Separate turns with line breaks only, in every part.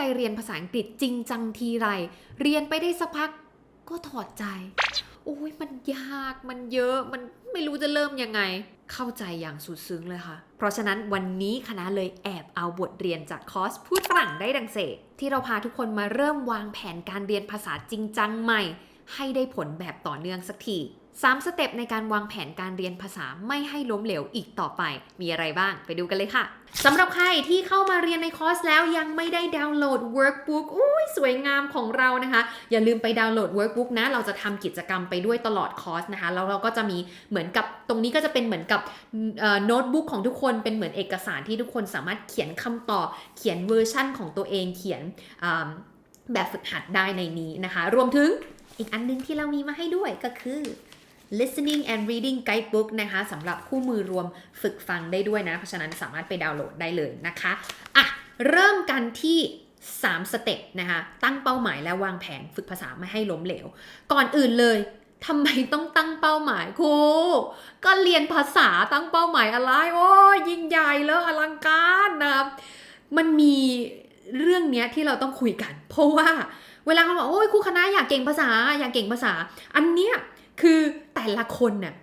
ใจเรียนภาษาอังกฤษจริงจังทีไร เรียนไปได้สักพักก็ถอดใจ โอ้ยมันยากมันเยอะมันไม่รู้จะเริ่มยังไง เข้าใจอย่างสุดซึ้งเลยค่ะ เพราะฉะนั้นวันนี้คณะเลยแอบเอาบทเรียนจากคอร์สพูดฝรั่งได้ดังเศษที่เราพาทุกคนมาเริ่มวางแผนการเรียนภาษาจริงจังใหม่ ให้ได้ผลแบบต่อเนื่องสักที 3 สเต็ปในการวางแผนการเรียนภาษาไม่ให้ล้มเหลวอีกต่อไป มีอะไรบ้างไปดูกันเลยค่ะสำหรับใครที่เข้ามาเรียนในคอร์สแล้วยังไม่ได้ดาวน์โหลด workbook อุ้ยสวยงามของเรานะคะ อย่าลืมไปดาวน์โหลด workbook นะ เราจะทำกิจกรรมไปด้วยตลอดคอร์สนะคะ แล้วเราก็จะมีเหมือนกับตรงนี้ก็จะเป็นเหมือนกับโน้ตบุ๊กของทุกคนเป็นเหมือนเอกสารที่ทุกคนสามารถเขียนคำตอบ เขียนเวอร์ชั่นของตัวเองเขียนแบบฝึกหัดได้ในนี้นะคะ รวมถึงอีกอันนึงที่เรามีมาให้ด้วยก็คือ listening and reading guidebook นะคะสำหรับคู่มือรวมฝึกฟังได้ด้วยนะ เพราะฉะนั้นสามารถไปดาวน์โหลดได้เลยนะคะอะเริ่มกันที่3สเต็ปนะคะ ตั้งเป้าหมายและวางแผนฝึกภาษาไม่ให้ล้มเหลว ก่อนอื่นเลยทำไมต้องตั้งเป้าหมายครูก็เรียนภาษาตั้งเป้าหมายอะไร โอ้ยิ่งใหญ่แล้วอลังการนะครับมันมีเรื่องเนี้ยที่เราต้องคุยกัน เพราะว่าเวลาเขาบอกโอ้ยครูคณะอยากเก่งภาษาอยากเก่งภาษา อันเนี้ย คือแต่ละคนน่ะ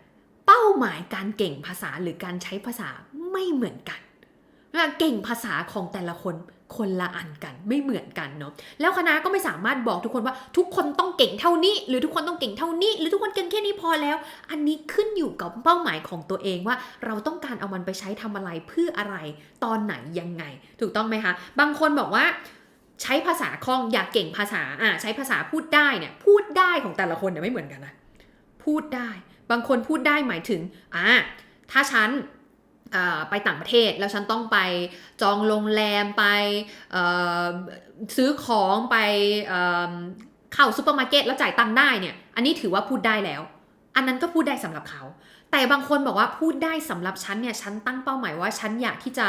เป้าหมายการเก่งภาษาหรือการใช้ภาษาไม่เหมือนกันเก่งภาษาของแต่ละคนคนละอันกันไม่เหมือนกันเนาะแล้วคณะก็ไม่สามารถบอกทุกคนว่าทุกคนต้องเก่งเท่านี้ หรือทุกคนต้องเก่งเท่านี้ หรือทุกคนเก่งแค่นี้พอแล้ว อันนี้ขึ้นอยู่กับเป้าหมายของตัวเองว่า เราต้องการเอามันไปใช้ทำอะไรเพื่ออะไรตอนไหนยังไง ถูกต้องไหมคะ บางคนบอกว่า ใช้ภาษาคล่องอยากเก่งภาษาอ่าใช้ภาษาพูดได้เนี่ยพูดได้ของแต่ละคนเนี่ยไม่เหมือนกันนะ พูดได้ บางคนพูดได้หมายถึงอ่าถ้าฉันไปต่างประเทศแล้วฉันต้องไปจองโรงแรมไปซื้อของไปเข้าซูเปอร์มาร์เก็ตแล้วจ่ายตังค์ได้เนี่ย อันนี้ถือว่าพูดได้แล้ว อันนั้นก็พูดได้สำหรับเขา แต่บางคนบอกว่าพูดได้สำหรับฉันเนี่ยฉันตั้งเป้าหมายว่าฉันอยากที่จะ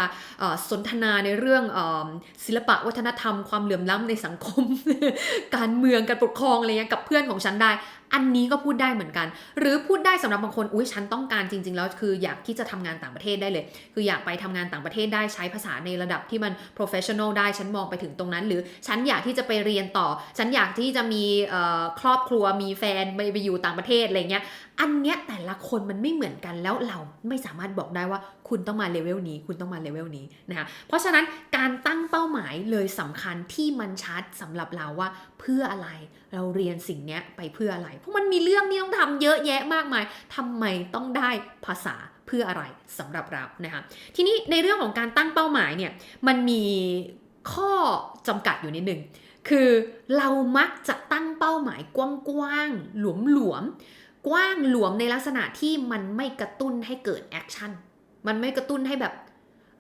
สนทนาในเรื่องศิลปะวัฒนธรรมความเหลื่อมล้ำในสังคม การเมืองการปกครองอะไรเงี้ยกับเพื่อนของฉันได้ อันนี้ก็พูดได้เหมือนกัน หรือพูดได้สำหรับบางคนอุ้ยฉันต้องการจริง ๆ แล้วคืออยากที่จะทำงานต่างประเทศได้เลย คืออยากไปทำงานต่างประเทศได้ใช้ภาษาในระดับที่มัน professional ได้ฉันมองไปถึงตรงนั้น หรือฉันอยากที่จะไปเรียนต่อ ฉันอยากที่จะมีครอบครัวมีแฟนไปไปอยู่ต่างประเทศอะไรเงี้ยอันเนี้ยแต่ละคนมันไม่เหมือนกันแล้วเราไม่สามารถบอกได้ว่าคุณต้องมาเลเวลนี้ คุณต้องมาเลเวลนี้นะคะเพราะฉะนั้นการตั้งเป้าหมายเลยสำคัญที่มันชัดสำหรับเราว่าเพื่ออะไรเราเรียนสิ่งเนี้ยไปเพื่ออะไรเพราะมันมีเรื่องที่ต้องทำเยอะแยะมากมายทำไมต้องได้ภาษาเพื่ออะไรสำหรับเรานะคะทีนี้ในเรื่องของการตั้งเป้าหมายเนี่ยมันมีข้อจำกัดอยู่นิดหนึ่งคือเรามักจะตั้งเป้าหมายกว้างๆหลวมๆกว้างหลวมในลักษณะที่มันไม่กระตุ้นให้เกิดแอคชั่นมันไม่กระตุ้นให้แบบ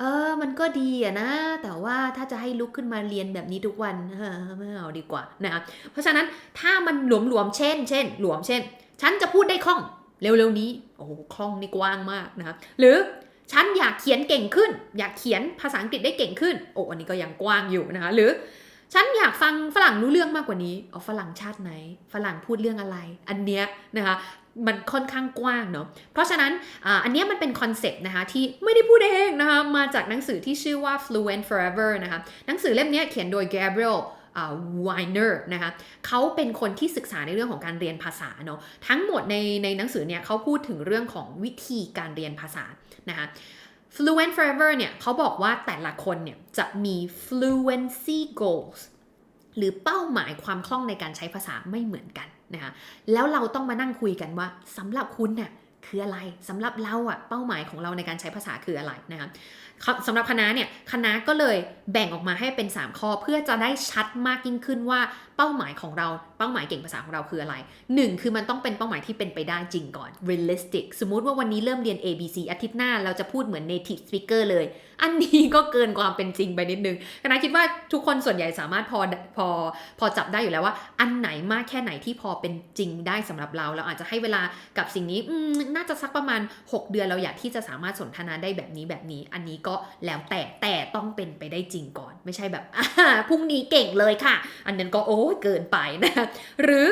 เออ มันก็ดีอะนะ แต่ว่าถ้าจะให้ลุกขึ้นมาเรียนแบบนี้ทุกวันเออไม่เอาดีกว่านะคะเพราะฉะนั้นถ้ามันหลวมๆเช่น เช่น หลวมเช่น ฉันจะพูดได้คล่องเร็วๆนี้โอ้โหคล่องนี่กว้างมากนะคะหรือฉันอยากเขียนเก่งขึ้น อยากเขียนภาษาอังกฤษได้เก่งขึ้น โอ้อันนี้ก็ยังกว้างอยู่นะคะหรือฉันอยากฟังฝรั่งรู้เรื่องมากกว่านี้เอาฝรั่งชาติไหน ฝรั่งพูดเรื่องอะไร อันเนี้ยนะคะ มันค่อนข้างกว้างเนาะ เพราะฉะนั้นอันนี้มันเป็นคอนเซปต์นะคะที่ไม่ได้พูดเองนะคะ มาจากหนังสือที่ชื่อว่า Fluent Forever นะคะ หนังสือเล่มนี้เขียนโดย Gabriel วายเนอร์นะคะเขาเป็นคนที่ศึกษาในเรื่องของการเรียนภาษาเนาะทั้งหมดในในหนังสือเนี่ยเขาพูดถึงเรื่องของวิธีการเรียนภาษานะคะ Fluent Forever เนี่ยเขาบอกว่าแต่ละคนเนี่ยจะมี fluency goals หรือเป้าหมายความคล่องในการใช้ภาษาไม่เหมือนกัน นะคะแล้วเราต้องมานั่งคุยกันว่าสำหรับคุณน่ะคืออะไรสำหรับเราอะเป้าหมายของเราในการใช้ภาษาคืออะไรนะคะสำหรับคณะเนี่ยคณะก็เลยแบ่งออกมาให้เป็น 3 ข้อเพื่อจะได้ชัดมากยิ่งขึ้นว่าเป้าหมายของเรา เป้าหมายเก่งภาษาของเราคืออะไร 1 คือมันต้องเป็นเป้าหมายที่เป็นไปได้จริงก่อน realistic สมมุติว่าวันนี้เริ่มเรียน A B C อาทิตย์หน้าเราจะพูดเหมือน native speaker เลย อันนี้ก็เกินความเป็นจริงไปนิดนึงคณะคิดว่าทุกคนส่วนใหญ่สามารถพอพอพอจับได้อยู่แล้วว่า อันไหนมากแค่ไหนที่พอเป็นจริงได้สำหรับเรา เราอาจจะให้เวลากับสิ่งนี้น่าจะสักประมาณ 6 เดือนเราอยากที่จะสามารถสนทนาได้แบบนี้แบบนี้ อันนี้ก็แล้วแต่แต่ต้องเป็นไปได้จริงก่อน ไม่ใช่แบบพรุ่งนี้เก่งเลยค่ะ อันนั้นก็โอ้เกินไปนะหรือ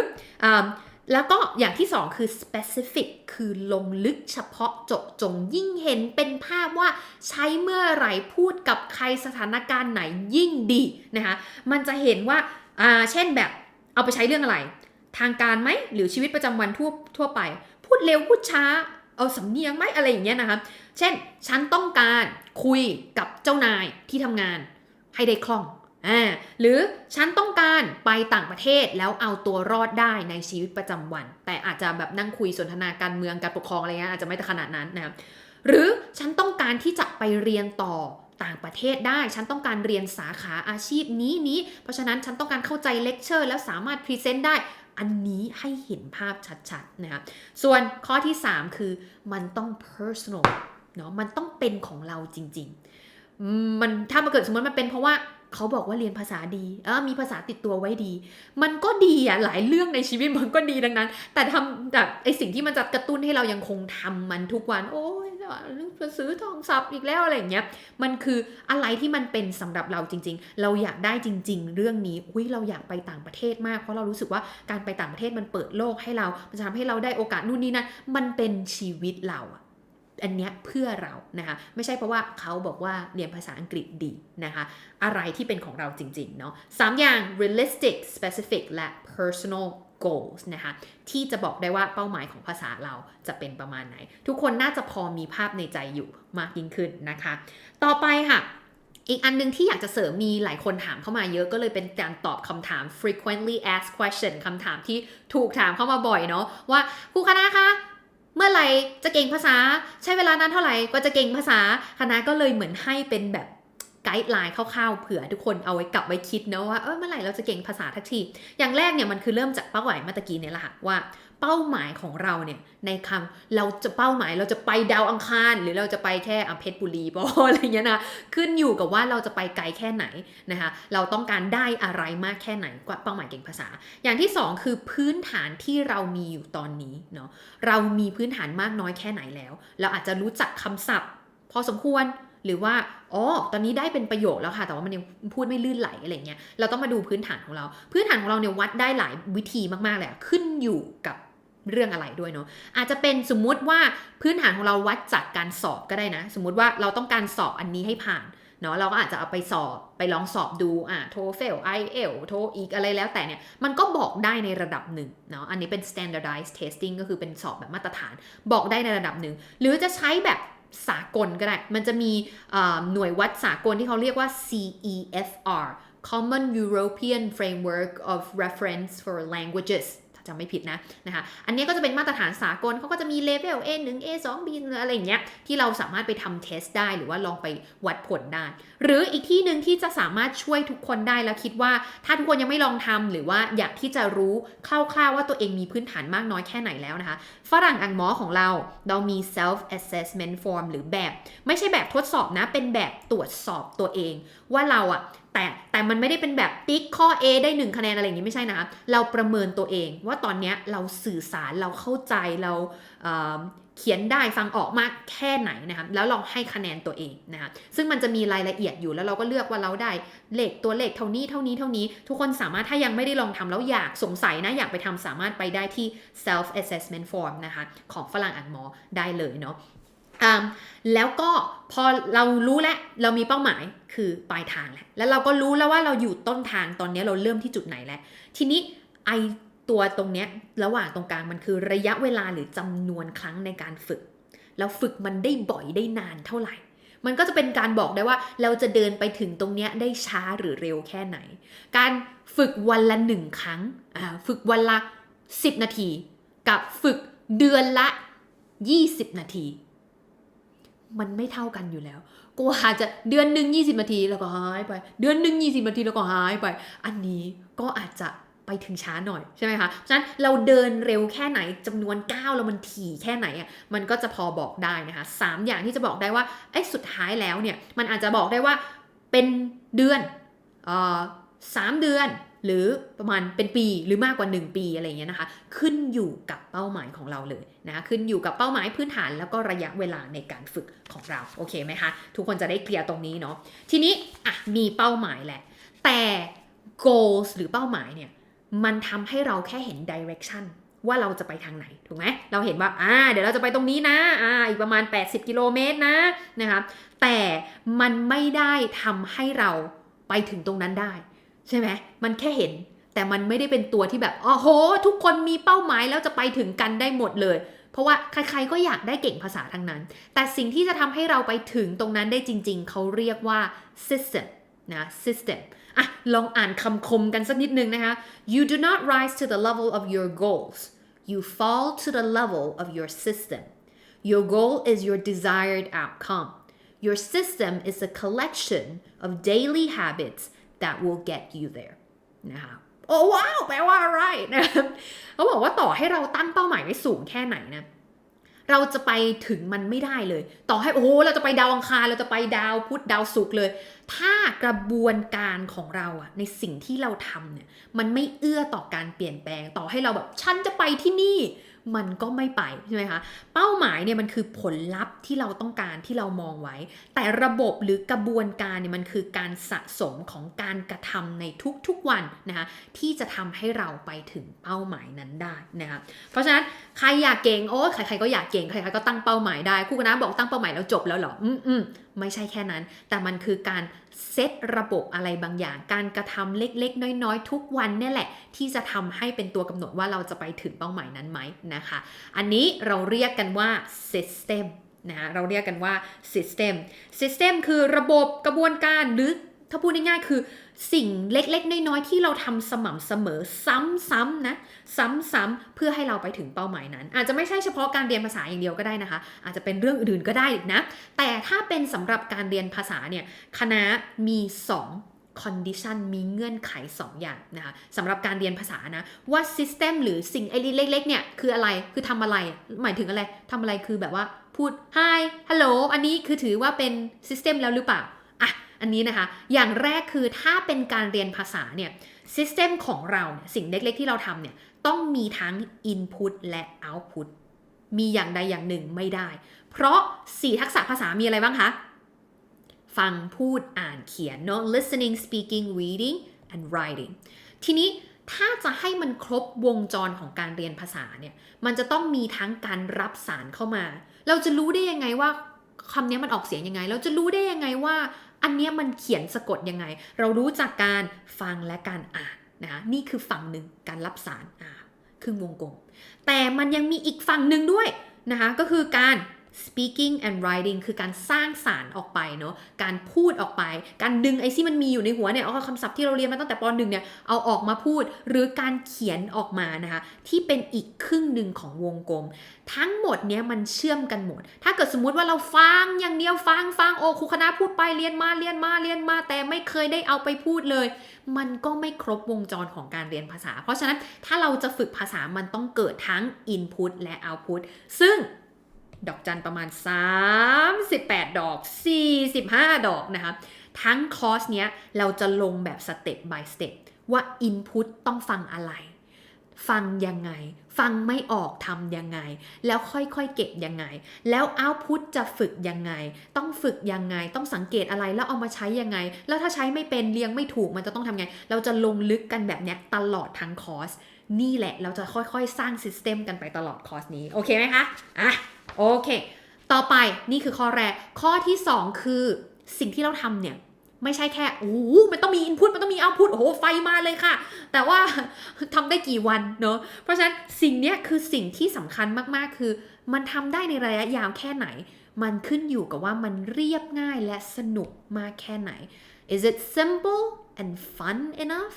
แล้วก็อย่างที่สองคือ specific คือลงลึกเฉพาะเจาะจงยิ่งเห็นเป็นภาพว่าใช้เมื่อไหร่พูดกับใครสถานการณ์ไหนยิ่งดีนะคะมันจะเห็นว่าอ่าเช่นแบบเอาไปใช้เรื่องอะไร ทางการไหมหรือชีวิตประจำวันทั่วทั่วไป พูดเร็วพูดช้าเอาสำเนียงไหมอะไรอย่างเงี้ยนะคะเช่น ฉันต้องการคุยกับเจ้านายที่ทำงานให้ได้คล่อง อ่าหรือฉันต้องการไปต่างประเทศแล้วเอาตัวรอดได้ในชีวิตประจำวัน แต่อาจจะแบบนั่งคุยสนทนาการเมืองการปกครองอะไรเงี้ยอาจจะไม่ขนาดนั้นนะครับหรือฉันต้องการที่จะไปเรียนต่อต่างประเทศได้ ฉันต้องการเรียนสาขาอาชีพนี้นี้ เพราะฉะนั้นฉันต้องการเข้าใจเลคเชอร์แล้วสามารถพรีเซนต์ได้ อันนี้ให้เห็นภาพชัดๆนะครส่วนข้อที่ 3 คือมันต้อง personal เนาะ มันต้องเป็นของเราจริง ๆมมันถ้ามาเกิดสมมติมันเป็นเพราะว่า เขาบอกว่าเรียนภาษาดี เออมีภาษาติดตัวไว้ดี มันก็ดีอะหลายเรื่องในชีวิตมันก็ดีดังนั้น แต่ทำแบบไอสิ่งที่มันจะกระตุ้นให้เรายังคงทำมันทุกวัน โอ้ยจะซื้อทองสับอีกแล้วอะไรอย่างเงี้ย มันคืออะไรที่มันเป็นสำหรับเราจริง ๆ เราอยากได้จริง ๆ เรื่องนี้ อุ้ยเราอยากไปต่างประเทศมาก เพราะเรารู้สึกว่าการไปต่างประเทศมันเปิดโลกให้เรา มันจะทำให้เราได้โอกาสนู่นนี่นั่น มันเป็นชีวิตเราอะ อันเนี้ยเพื่อเรานะคะไม่ใช่เพราะว่าเขาบอกว่าเรียนภาษาอังกฤษดีนะคะอะไรที่เป็นของเราจริงๆเนาะสามอย่าง realistic specific และ personal goals นะคะที่จะบอกได้ว่าเป้าหมายของภาษาเราจะเป็นประมาณไหน ทุกคนน่าจะพอมีภาพในใจอยู่มากยิ่งขึ้นนะคะ ต่อไปค่ะอีกอันหนึงที่อยากจะเสริมมีหลายคนถามเข้ามาเยอะก็เลยเป็นการตอบคำถาม frequently asked question คำถามที่ถูกถามเข้ามาบ่อยเนาะว่าครูคณะคะ เมื่อไหร่จะเก่งภาษา ใช้เวลานานเท่าไหร่กว่าจะเก่งภาษาคณะก็เลยเหมือนให้เป็นแบบไกด์ไลน์คร่าวๆเผื่อทุกคนเอาไว้กลับไว้คิดนะว่าเออเมื่อไหร่เราจะเก่งภาษาทักทีอย่างแรกเนี่ยมันคือเริ่มจากเป้าหมายเมื่อตะกี้เนี่ยแหละค่ะว่า เป้าหมายของเราเนี่ยในคำเราจะเป้าหมายเราจะไปดาวอังคาร หรือเราจะไปแค่อเพชรบุรีปออะไรเงี้ยนะขึ้นอยู่กับว่าเราจะไปไกลแค่ไหนนะคะเราต้องการได้อะไรมากแค่ไหนกว่าเป้าหมายเก่งภาษา อย่างที่สองคือพื้นฐานที่เรามีอยู่ตอนนี้เนาะเรามีพื้นฐานมากน้อยแค่ไหนแล้ว เราอาจจะรู้จักคำศัพท์ พอสมควรหรือว่า อ๋อ ตอนนี้ได้เป็นประโยคแล้วค่ะ แต่ว่ามันยังพูดไม่ลื่นไหลอะไรเงี้ย เราต้องมาดูพื้นฐานของเรา พื้นฐานของเราเนี่ยวัดได้หลายวิธีมากๆเลยขึ้นอยู่กับ เรื่องอะไรด้วยเนาะอาจจะเป็นสมมุติว่าพื้นฐานของเราวัดจากการสอบก็ได้นะ สมมุติว่าเราต้องการสอบอันนี้ให้ผ่านเนาะเราก็อาจจะเอาไปสอบไปลองสอบดูอะ TOEFL IEL โทอีกอะไรแล้วแต่เนี่ย มันก็บอกได้ในระดับหนึ่งเนาะอันนี้เป็น standardized testing ก็คือเป็นสอบแบบมาตรฐาน บอกได้ในระดับหนึ่ง หรือจะใช้แบบสากลก็ได้ มันจะมีหน่วยวัดสากลที่เขาเรียกว่า CEFR Common European Framework of Reference for Languages จำไม่ผิดนะนะคะ อันนี้ก็จะเป็นมาตรฐานสากลเขาก็จะมีเลเวล A1 A2 B อะไรอย่างเงี้ยที่เราสามารถไปทำเทสได้หรือว่าลองไปวัดผลได้ หรืออีกที่หนึ่งที่จะสามารถช่วยทุกคนได้แล้วคิดว่า ถ้าทุกคนยังไม่ลองทำหรือว่าอยากที่จะรู้คร่าวๆว่าตัวเองมีพื้นฐานมากน้อยแค่ไหนแล้วนะคะ ฝรั่งอังมอของเราเรามี self assessment form หรือแบบ ไม่ใช่แบบทดสอบนะเป็นแบบตรวจสอบตัวเองว่าเราอะแต่แต่มันไม่ได้เป็นแบบติ๊กข้อ A ได้ 1 คะแนนอะไรอย่างนี้ไม่ใช่นะ เราประเมินตัวเอง ว่าตอนเนี้ยเราสื่อสารเราเข้าใจเราเเขียนได้ฟังออกมากแค่ไหนนะครับแล้วลองให้คะแนนตัวเองนะครับซึ่งมันจะมีรายละเอียดอยู่แล้วเราก็เลือกว่าเราได้เลขตัวเลขเท่านี้เท่านี้เท่านี้ ทุกคนสามารถถ้ายังไม่ได้ลองทำแล้วอยากสงสัยนะอยากไปทำสามารถไปได้ที่ self assessment form นะคะของฝรั่งอ่านหมอได้เลยเนาะ แล้วก็พอเรารู้แล้วเรามีเป้าหมายคือปลายทางแหละแล้วเราก็รู้แล้วว่าเราอยู่ต้นทางตอนนี้เราเริ่มที่จุดไหนแล้ว ทีนี้ไอตัวตรงเนี้ยระหว่างตรงกลางมันคือระยะเวลาหรือจำนวนครั้งในการฝึก แล้วฝึกมันได้บ่อยได้นานเท่าไหร่ มันก็จะเป็นการบอกได้ว่าเราจะเดินไปถึงตรงเนี้ยได้ช้าหรือเร็วแค่ไหน การฝึกวันละหนึ่งครั้งฝึกวันละ 10 นาที กับฝึกเดือนละ 20 นาที มันไม่เท่ากันอยู่แล้วก็อาจจะเดือนหนึ่ง20 นาทีแล้วก็หายไป เดือนหนึ่ง20 นาทีแล้วก็หายไป อันนี้ก็อาจจะไปถึงช้าหน่อยใช่ไหมคะ ฉะนั้นเราเดินเร็วแค่ไหนจำนวนก้าวแล้วมันถี่แค่ไหนอะมันก็จะพอบอกได้นะคะสามอย่างที่จะบอกได้ว่าไอ้สุดท้ายแล้วเนี่ยมันอาจจะบอกได้ว่าเป็นเดือนเอ่อสามเดือน หรือประมาณเป็นปีหรือมากกว่า 1 ปีอะไรเงี้ยนะคะ ขึ้นอยู่กับเป้าหมายของเราเลยนะขึ้นอยู่กับเป้าหมายพื้นฐานแล้วก็ระยะเวลาในการฝึกของเราโอเคไหมคะทุกคนจะได้เคลียร์ตรงนี้เนาะทีนี้อะมีเป้าหมายแหละ แต่ goals หรือเป้าหมายเนี่ยมันทำให้เราแค่เห็น direction ว่าเราจะไปทางไหนถูกไหมเราเห็นว่าอ่าเดี๋ยวเราจะไปตรงนี้นะอ่าอีกประมาณ 80 กิโลเมตรนะนะคะแต่มันไม่ได้ทำให้เราไปถึงตรงนั้นได้ ใช่ไหมมันแค่เห็น แต่มันไม่ได้เป็นตัวที่แบบอ๋อโห ทุกคนมีเป้าหมายแล้วจะไปถึงกันได้หมดเลย เพราะว่าใครๆก็อยากได้เก่งภาษาทั้งนั้น แต่สิ่งที่จะทำให้เราไปถึงตรงนั้นได้จริง ๆ เขาเรียกว่า system นะ system อะลองอ่านคำคมกันสักนิดนึงนะคะ you do not rise to the level of your goals you fall to the level of your system your goal is your desired outcome your system is a collection of daily habits that will get you there นะคะโอ้ว้าวแปลว่าอะไรนะเขาบอกว่าต่อให้เราตั้งเป้าหมายไว้สูงแค่ไหนนะเราจะไปถึงมันไม่ได้เลย ต่อให้โอ้เราจะไปดาวอังคารเราจะไปดาวพุธดาวศุกร์เลย ถ้ากระบวนการของเราอะในสิ่งที่เราทำเนี่ยมันไม่เอื้อต่อการเปลี่ยนแปลง ต่อให้เราแบบฉันจะไปที่นี่ มันก็ไม่ไปใช่ไหมคะเป้าหมายเนี่ยมันคือผลลัพธ์ที่เราต้องการที่เรามองไว้ แต่ระบบหรือกระบวนการเนี่ยมันคือการสะสมของการกระทำในทุกๆวันนะคะที่จะทำให้เราไปถึงเป้าหมายนั้นได้นะคะเพราะฉะนั้นใครอยากเก่งโอ้ใครๆก็อยากเก่งใครๆก็ตั้งเป้าหมายได้ครูคณะบอกตั้งเป้าหมายแล้วจบแล้วเหรออืมอืม ไม่ใช่แค่นั้น แต่มันคือการเซตระบบอะไรบางอย่าง การกระทำเล็กๆ น้อยๆ ทุกวันนี่แหละ ที่จะทำให้เป็นตัวกำหนดว่าเราจะไปถึงเป้าหมายนั้นไหมนะคะ อันนี้เราเรียกกันว่า system นะเราเรียกกันว่า system system คือระบบกระบวนการหรือ ถ้าพูดง่ายๆคือสิ่งเล็กๆ น้อยๆ ที่เราทำสม่ำเสมอซ้ำๆนะ ซ้ำๆเพื่อให้เราไปถึงเป้าหมายนั้น อาจจะไม่ใช่เฉพาะการเรียนภาษาอย่างเดียวก็ได้นะคะ อาจจะเป็นเรื่องอื่นๆก็ได้นะ แต่ถ้าเป็นสำหรับการเรียนภาษาเนี่ยคณะมี 2 condition มีเงื่อนไข 2 อย่างนะคะสำหรับการเรียนภาษานะ ว่า system หรือสิ่งไอ้เล็กๆเนี่ยคืออะไรคือทำอะไร หมายถึงอะไรทำอะไรคือแบบว่าพูด hi hello อันนี้คือถือว่าเป็น system แล้วหรือเปล่า อันนี้นะคะ อย่างแรกคือถ้าเป็นการเรียนภาษาเนี่ย system ของเราเนี่ยสิ่งเล็กๆที่เราทำเนี่ยต้องมีทั้ง input และ output มีอย่างใดอย่างหนึ่งไม่ได้ เพราะ 4 ทักษะภาษามีอะไรบ้างคะ ฟังพูดอ่านเขียนเนาะ listening speaking reading and writing ทีนี้ถ้าจะให้มันครบวงจรของการเรียนภาษาเนี่ย มันจะต้องมีทั้งการรับสารเข้ามา เราจะรู้ได้ยังไงว่าคำนี้มันออกเสียงยังไง เราจะรู้ได้ยังไงว่า อันนี้มันเขียนสะกดยังไง เรารู้จากการฟังและการอ่านนะคะนี่คือฝั่งหนึ่งการรับสารอ่าครึ่งวงกลม แต่มันยังมีอีกฝั่งหนึ่งด้วยนะคะก็คือการ speaking and writing คือการสร้างสารออกไปเนาะการพูดออกไป การดึงไอ้ที่มันมีอยู่ในหัวเนี่ย เอาคำศัพท์ที่เราเรียนมาตั้งแต่ปหนึ่งเนี่ย เอาออกมาพูดหรือการเขียนออกมานะคะ ที่เป็นอีกครึ่งหนึ่งของวงกลม ทั้งหมดเนี้ยมันเชื่อมกันหมด ถ้าเกิดสมมุติว่าเราฟังอย่างเดียวฟังฟังโอ้ครูคณะพูดไปเรียนมาเรียนมาเรียนมา แต่ไม่เคยได้เอาไปพูดเลย มันก็ไม่ครบวงจรของการเรียนภาษา เพราะฉะนั้นถ้าเราจะฝึกภาษามันต้องเกิดทั้ง input และ output ซึ่ง ดอกจันประมาณ 38 ดอก 45 ดอกนะคะ ทั้งคอร์สเนี้ยเราจะลงแบบสเต็ป by สเต็ปว่า input ต้องฟังอะไร ฟังยังไง ฟังไม่ออกทำยังไง แล้วค่อยๆเก็บยังไง แล้ว output จะฝึกยังไง ต้องฝึกยังไง ต้องสังเกตอะไรแล้วเอามาใช้ยังไง แล้วถ้าใช้ไม่เป็นเรียงไม่ถูกมันจะต้องทำไง เราจะลงลึกกันแบบเนี้ยตลอดทั้งคอร์ส นี่แหละเราจะค่อยๆ สร้างซิสเต็มกันไปตลอดคอร์สนี้ โอเคไหมคะ อะ โอเค ต่อไปนี่คือข้อแรก ข้อที่ 2 คือสิ่งที่เราทำเนี่ยไม่ใช่แค่โอ้มันต้องมีอินพุตมันต้องมีเอาพุตโอ้โห ไฟมาเลยค่ะ แต่ว่าทำได้กี่วันเนอะเพราะฉะนั้นสิ่งเนี้ยคือสิ่งที่สำคัญมากๆ คือ มันทำได้ในระยะยาวแค่ไหน มันขึ้นอยู่กับว่ามันเรียบง่ายและสนุกมากแค่ไหน is it simple and fun enough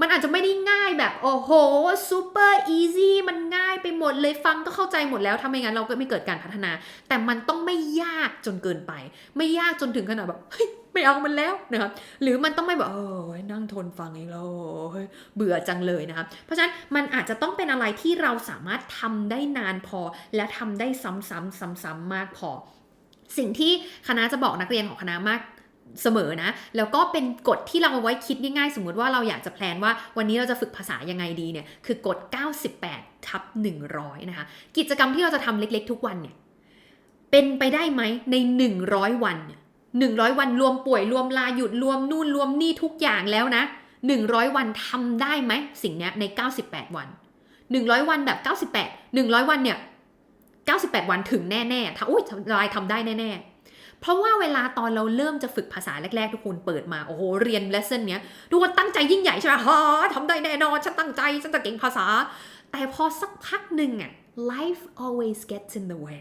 มันอาจจะไม่ได้ง่ายแบบโอ้โห super easy มันง่ายไปหมดเลยฟังก็เข้าใจหมดแล้วถ้าไมงั้นเราก็ไม่เกิดการพัฒนา แต่มันต้องไม่ยากจนเกินไป ไม่ยากจนถึงขนาดแบบไม่เอามันแล้วนะครับหรือมันต้องไม่แบบโอ้ยนั่งทนฟังเอีกแล้วเบื่อจังเลยนะครับเพราะฉะนั้นมันอาจจะต้องเป็นอะไรที่เราสามารถทำได้นานพอ และทำได้ซ้ำๆซ้ำๆมากพอ สิ่งที่คณะจะบอกนักเรียนของคณะมาก เสมอนะ แล้วก็เป็นกฎที่เราเอาไว้คิดง่ายๆ สมมุติว่าเราอยากจะแพลนว่าวันนี้เราจะฝึกภาษายังไงดีเนี่ย คือกฎ 98 ทับ 100 นะคะ กิจกรรมที่เราจะทำเล็กๆ ทุกวันเนี่ย เป็นไปได้ไหมใน 100 วันเนี่ย100 วันรวมป่วยรวมลาหยุดรวมนู่นรวมนี่ทุกอย่างแล้วนะ 100 วันทำได้ไหมสิ่งนี้ใน 98 วัน 100 วันแบบ 98 100 วันเนี่ย 98 วันถึงแน่ๆถ้าอุ้ยลายทำได้แน่ๆ เพราะว่าเวลาตอนเราเริ่มจะฝึกภาษาแรกๆ ทุกคนเปิดมา โอ้โห เรียนเลสเซนเนี้ยทุกคนตั้งใจยิ่งใหญ่ใช่ไหมฮะทำได้แน่นอน ฉันตั้งใจ ฉันจะเก่งภาษา แต่พอสักพักหนึ่งอะ life always gets in the way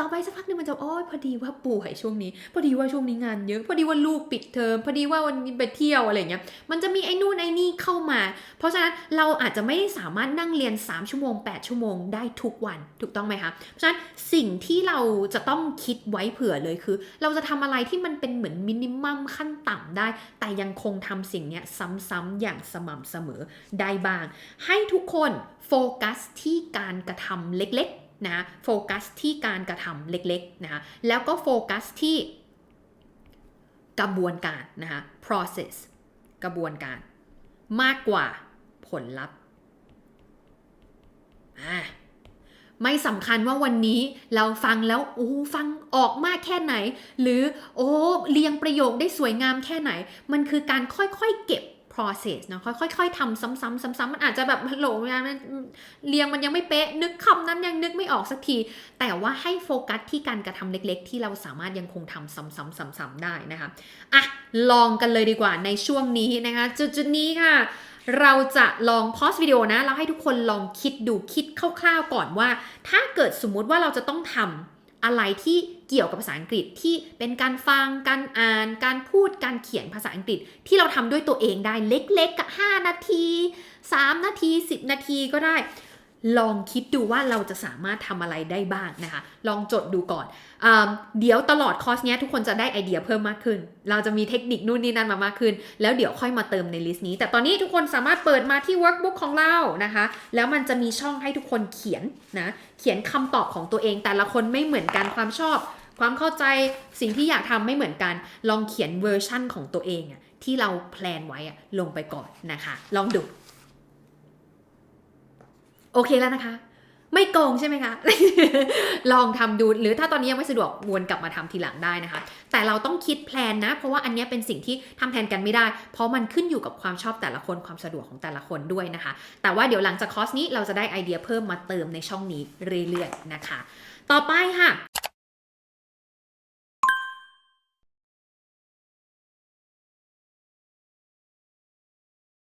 ต่อไปสักพักหนึ่งมันจะโอ้ยพอดีว่าป่วยช่วงนี้ พอดีว่าช่วงนี้งานเยอะ พอดีว่าลูกปิดเทอม พอดีว่าวันนี้ไปเที่ยวอะไรเงี้ย มันจะมีไอ้นู่นไอ้นี่เข้ามา เพราะฉะนั้นเราอาจจะไม่ได้สามารถนั่งเรียน 3 ชั่วโมง 8 ชั่วโมงได้ทุกวัน ถูกต้องไหมคะ เพราะฉะนั้นสิ่งที่เราจะต้องคิดไว้เผื่อเลยคือ เราจะทำอะไรที่มันเป็นเหมือนมินิมัมขั้นต่ำได้ แต่ยังคงทำสิ่งเนี้ยซ้ำๆอย่างสม่ำเสมอได้บ้าง ให้ทุกคนโฟกัสที่การกระทำเล็กๆ นะโฟกัสที่การกระทำเล็กๆนะคะแล้วก็โฟกัสที่กระบวนการนะคะ process กระบวนการ มากกว่าผลลัพธ์ไม่สำคัญว่าวันนี้เราฟังแล้วโอ้ฟังออกมากแค่ไหน หรือโอ้เรียงประโยคได้สวยงามแค่ไหน มันคือการค่อยๆเก็บ process นะค่อยๆทำซ้ำๆซ้ำๆมันอาจจะแบบโหลมันเรียงมันยังไม่เป๊ะ นึกคำนั้นยังนึกไม่ออกสักที แต่ว่าให้โฟกัสที่การกระทำเล็กๆ ที่เราสามารถยังคงทำซ้ำๆๆๆได้นะคะอะลองกันเลยดีกว่าในช่วงนี้นะคะจุดๆนี้ค่ะเราจะลองพอสวิดีโอนะ แล้วให้ทุกคนลองคิดดูคิดคร่าวๆก่อนว่า ถ้าเกิดสมมุติว่าเราจะต้องทำอะไรที่ เกี่ยวกับภาษาอังกฤษที่เป็นการฟัง การอ่าน การพูด การเขียนภาษาอังกฤษ ที่เราทำด้วยตัวเองได้เล็กๆกับ5นาที 3 นาที 10 นาทีก็ได้ ลองคิดดูว่าเราจะสามารถทำอะไรได้บ้างนะคะ ลองจดดูก่อนอเดี๋ยวตลอดคอร์สเนี้ยทุกคนจะได้ไอเดียเพิ่มมากขึ้น เราจะมีเทคนิคนู่นนี่นั่นมามากขึ้น แล้วเดี๋ยวค่อยมาเติมในลิสต์นี้ แต่ตอนนี้ทุกคนสามารถเปิดมาที่ workbook ของเรานะคะ แล้วมันจะมีช่องให้ทุกคนเขียนนะ เขียนคำตอบของตัวเองแต่ละคนไม่เหมือนกันความชอบ ความเข้าใจสิ่งที่อยากทำไม่เหมือนกัน ลองเขียนเวอร์ชั่นของตัวเองอะที่เราแพลนไว้อะลงไปก่อนนะคะ ลองดู โอเคแล้วนะคะ ไม่โกงใช่ไหมคะ ลองทำดูหรือถ้าตอนนี้ยังไม่สะดวกวนกลับมาทำทีหลังได้นะคะ แต่เราต้องคิดแพลนนะ เพราะว่าอันนี้เป็นสิ่งที่ทำแทนกันไม่ได้ เพราะมันขึ้นอยู่กับความชอบแต่ละคนความสะดวกของแต่ละคนด้วยนะคะ แต่ว่าเดี๋ยวหลังจากคอร์สนี้เราจะได้ไอเดียเพิ่มมาเติมในช่องนี้เรื่อยๆนะคะ ต่อไปค่ะ